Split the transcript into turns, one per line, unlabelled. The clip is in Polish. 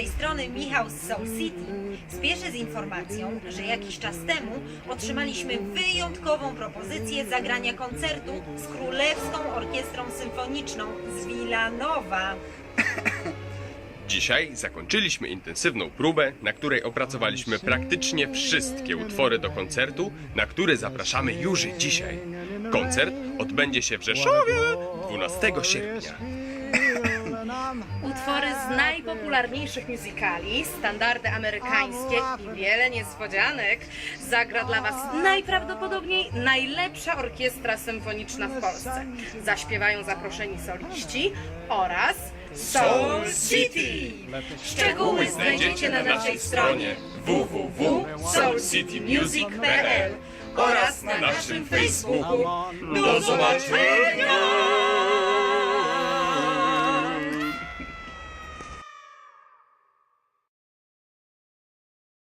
strony Michał z Soul City. Spieszę z informacją, że jakiś czas temu otrzymaliśmy wyjątkową propozycję zagrania koncertu z Królewską Orkiestrą Symfoniczną z Wilanowa.
Dzisiaj zakończyliśmy intensywną próbę, na której opracowaliśmy praktycznie wszystkie utwory do koncertu, na który zapraszamy już dzisiaj. Koncert odbędzie się w Rzeszowie 12 sierpnia.
Utwory z najpopularniejszych musicali, standardy amerykańskie i wiele niespodzianek zagra dla Was najprawdopodobniej najlepsza orkiestra symfoniczna w Polsce. Zaśpiewają zaproszeni soliści oraz Soul City. Szczegóły znajdziecie na naszej stronie www.soulcitymusic.pl oraz na naszym Facebooku. Do zobaczenia!